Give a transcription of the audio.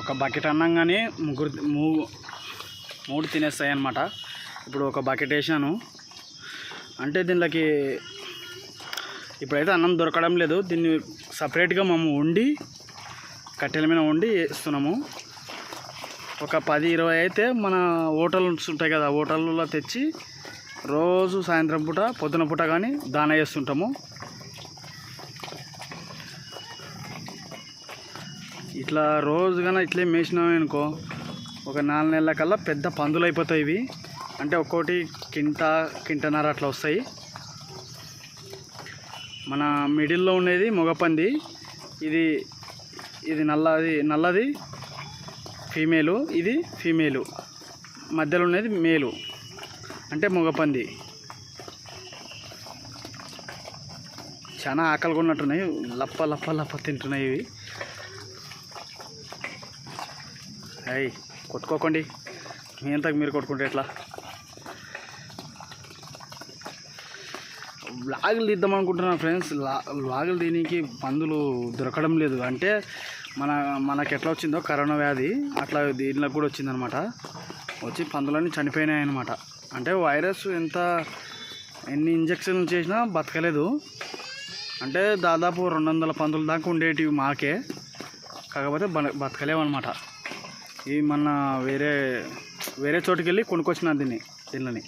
ఒక బకెట్ అన్నంగానే ముగ్గురు మూ మూడు తినేస్తాయి అన్నమాట ఇప్పుడు ఒక బకెట్ వేసాను అంటే దీనిలోకి ఇప్పుడైతే అన్నం దొరకడం లేదు. దీన్ని సపరేట్గా మేము వండి కట్టెల మీద వండి వేస్తున్నాము. ఒక పది ఇరవై అయితే మన హోటల్స్ ఉంటాయి కదా హోటల్లో తెచ్చి రోజు సాయంత్రం పూట పొద్దున పూట కానీ దాన వేస్తుంటాము. ఇట్లా రోజు కన్నా ఇట్లే మేసినాం అనుకో ఒక నాలుగు నెలల కల్లా పెద్ద పందులు అయిపోతాయి ఇవి. అంటే ఒక్కోటి కింట కింటన్నర అట్లా వస్తాయి. మన మిడిల్లో ఉండేది మగపంది ఇది ఇది నల్లది నల్లది ఫీమేలు ఇది ఫీమేలు మధ్యలో ఉన్నది మేలు అంటే మగపంది చాలా ఆకలిగా ఉన్నట్టున్నాయి. లప్ప లప్ప లప్ప తింటున్నాయి ఇవి. అయ్యి కొట్టుకోకండి. మీ అంతకు మీరు కొట్టుకుంటే ఎట్లా? లాగులు తీద్దాం అనుకుంటున్నాను ఫ్రెండ్స్. లాగులు దీనికి పందులు దొరకడం లేదు. అంటే మన మనకు ఎట్లా వచ్చిందో కరోనా వ్యాధి అట్లా దీనిలో కూడా వచ్చిందనమాట. వచ్చి పందులన్నీ చనిపోయినాయి అనమాట అంటే వైరస్ ఎంత ఎన్ని ఇంజక్షన్లు చేసినా బతకలేదు. అంటే దాదాపు రెండు వందల పందుల దాకా ఉండేటివి మాకే. కాకపోతే బ అనమాట ఈ మొన్న వేరే వేరే చోటుకి వెళ్ళి కొనుక్కొచ్చిన దీన్ని దీనిని.